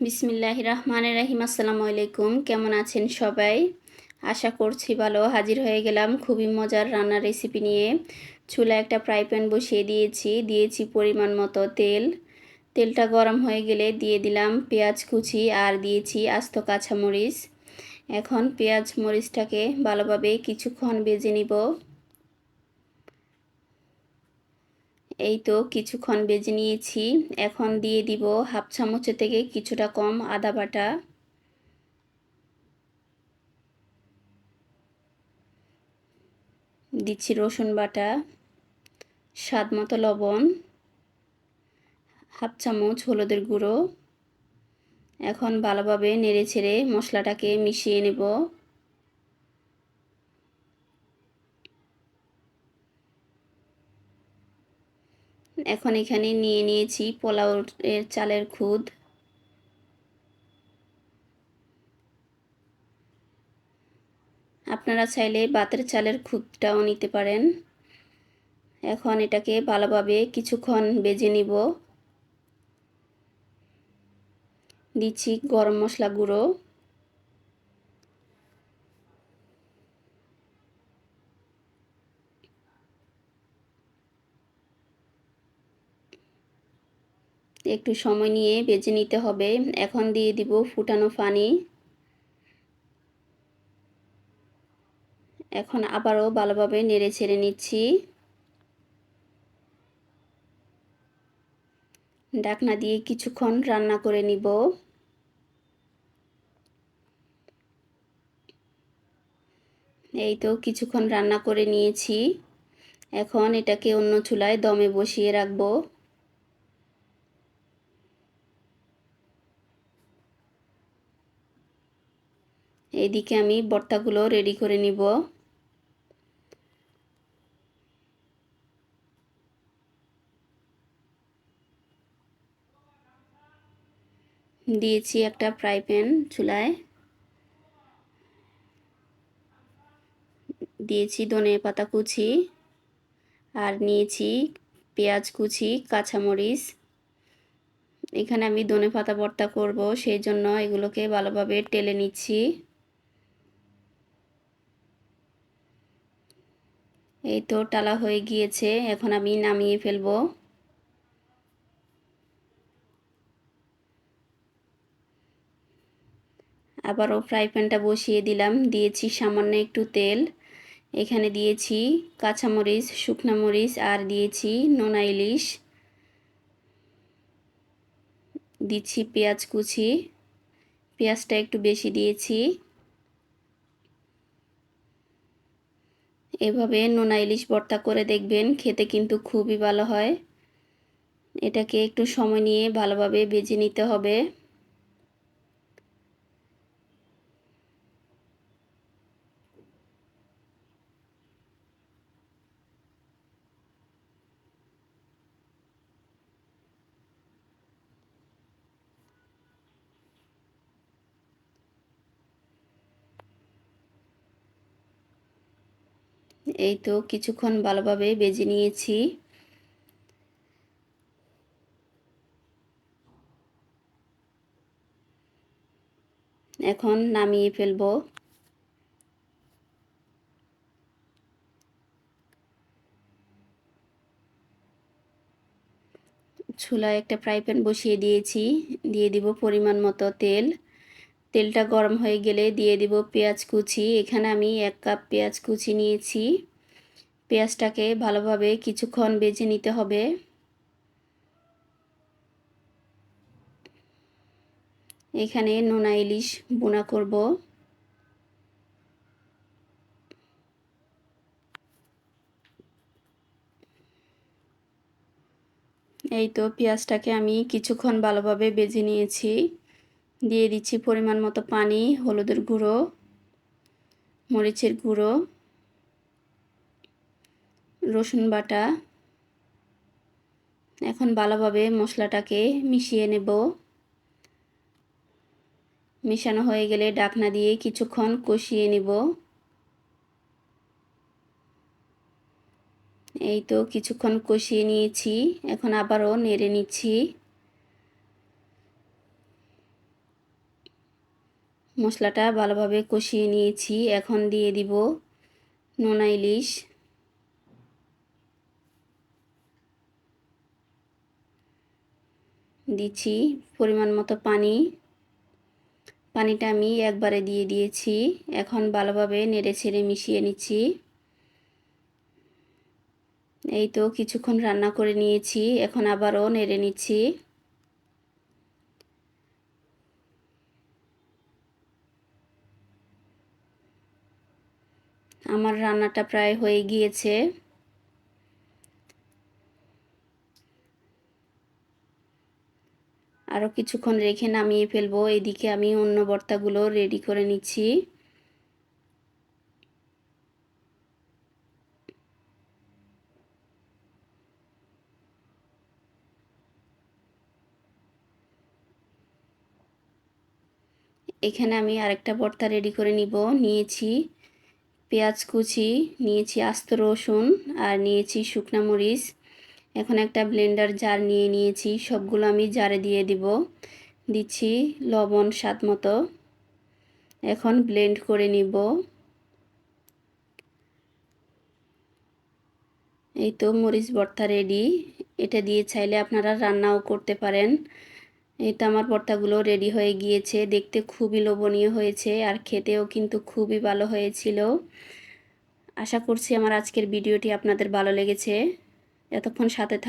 বিসমিল্লাহ রহমান রাহিম, আসসালামু আলাইকুম। কেমন আছেন সবাই? আশা করছি ভালো। হাজির হয়ে গেলাম খুবই মজার রান্নার রেসিপি নিয়ে। চুলা একটা ফ্রাই প্যান বসিয়ে দিয়েছি। দিয়েছি পরিমাণ মতো তেল। তেলটা গরম হয়ে গেলে দিয়ে দিলাম পেঁয়াজ কুচি আর দিয়েছি আস্ত কাঁচামরিচ। এখন পেঁয়াজ মরিচটাকে ভালোভাবে কিছুক্ষণ বেজে নিব। এই তো কিছুক্ষণ বেজে নিয়েছি। এখন দিয়ে দিব হাফ চামচের থেকে কিছুটা কম আদা বাটা। দিচ্ছি রসুন বাটা, স্বাদ মতো লবণ, হাফ চামচ হলুদের গুঁড়ো। এখন ভালোভাবে নেড়ে ছেড়ে মশলাটাকে মিশিয়ে নেব। এখন এখানে নিয়ে নিয়েছি পোলাও এর চালের খুদ। আপনারা চাইলে বাতের চালের খুদটাও নিতে পারেন। এখন এটাকে ভালোভাবে কিছুক্ষণ বেজে নিব। দিচ্ছি গরম মশলা গুঁড়ো। একটু সময় নিয়ে বেজে নিতে হবে। এখন দিয়ে দিব ফুটানো পানি। এখন আবারও ভালোভাবে নেড়ে ছেড়ে নিচ্ছি। ডাকনা দিয়ে কিছুক্ষণ রান্না করে নিব। এই তো কিছুক্ষণ রান্না করে নিয়েছি। এখন এটাকে অন্য চুলায় দমে বসিয়ে রাখব। এইদিকে আমি বর্তাগুলো রেডি করে নিব। দিয়েছি একটা ফ্রাই প্যান চুলায়। দিয়েছি ধনে পাতা কুচি আর নিয়েছি পেঁয়াজ কুচি, কাঁচামরিচ। এখানে আমি ধনে পাতা ভর্তা করব, সেই জন্য এগুলোকে ভালোভাবে টেলে নিচ্ছি। এই তো টালা হয়ে গিয়েছে, এখন আমি নামিয়ে ফেলব। আবারও ফ্রাই প্যানটা বসিয়ে দিলাম, দিয়েছি সামান্য একটু তেল। এখানে দিয়েছি কাঁচামরিচ, শুকনা মরিচ, আর দিয়েছি নোনা ইলিশ। দিচ্ছি পেঁয়াজ কুচি, পেঁয়াজটা একটু বেশি দিয়েছি। এভাবে নোনা ইলিশ ভর্তা করে দেখবেন, খেতে কিন্তু খুবই ভালো হয়। এটাকে একটু সময় নিয়ে ভালোভাবে বেজে নিতে হবে। এই তো কিছুক্ষণ ভালোভাবে বেজে নিয়েছি। এখন নামিয়ে ফেলব। চুলায় একটা ফ্রাই প্যান বসিয়ে দিয়েছি। দিয়ে দিব পরিমাণ মতো তেল। তেলটা গরম হয়ে গেলে দিয়ে দিব পেঁয়াজ কুচি। এখানে আমি এক কাপ পেঁয়াজ কুচি নিয়েছি। পেঁয়াজটাকে ভালোভাবে কিছুক্ষণ বেজে নিতে হবে। এখানে নোনা ইলিশ বোনা করব। এই তো পেঁয়াজটাকে আমি কিছুক্ষণ ভালোভাবে বেজে নিয়েছি। দিয়ে দিচ্ছি পরিমাণ মতো পানি, হলুদের গুঁড়ো, মরিচের গুঁড়ো। রসুন বাটা। এখন ভালোভাবে মশলাটাকে মিশিয়ে নেব। মিশানো হয়ে গেলে ডাকনা দিয়ে কিছুক্ষণ কষিয়ে নেব। এই তো কিছুক্ষণ কষিয়ে নিয়েছি, এখন আবারও নেড়ে নিচ্ছি। মশলাটা ভালোভাবে কষিয়ে নিয়েছি, এখন দিয়ে দিব নোনা ইলিশ। দিচ্ছি পরিমাণ মতো পানি। পানিটা আমি একবারে দিয়ে দিয়েছি। এখন ভালোভাবে নেড়ে ছেড়ে মিশিয়ে নিচ্ছি। এই তো কিছুক্ষণ রান্না করে নিয়েছি। এখন আবারও নেড়ে নিচ্ছি। আমার রান্নাটা প্রায় হয়ে গিয়েছে। আরও কিছুক্ষণ রেখে নামিয়ে ফেলব। এদিকে আমি অন্য বর্তাগুলো রেডি করে নিচ্ছি। এখানে আমি আরেকটা ভর্তা রেডি করে নিব। নিয়েছি পেঁয়াজ কুচি, নিয়েছি আস্ত রসুন আর নিয়েছি শুকনা মরিচ। এখন একটা ব্লেন্ডার জার নিয়ে নিয়েছি, সবগুলো আমি জারে দিয়ে দিব। দিচ্ছি লবণ স্বাদ মতো। এখন ব্লেন্ড করে নিব। এই তো মরিচ ভর্তা রেডি এটা দিয়ে চাইলে আপনারা রান্নাও করতে পারেন। এই তো আমার ভর্তাগুলো রেডি হয়ে গিয়েছে। দেখতে খুবই লোভনীয় হয়েছে আর খেতেও কিন্তু খুবই ভালো হয়েছিল। আশা করছি আমার আজকের ভিডিওটি আপনাদের ভালো লেগেছে। এতক্ষণ সাথে থাক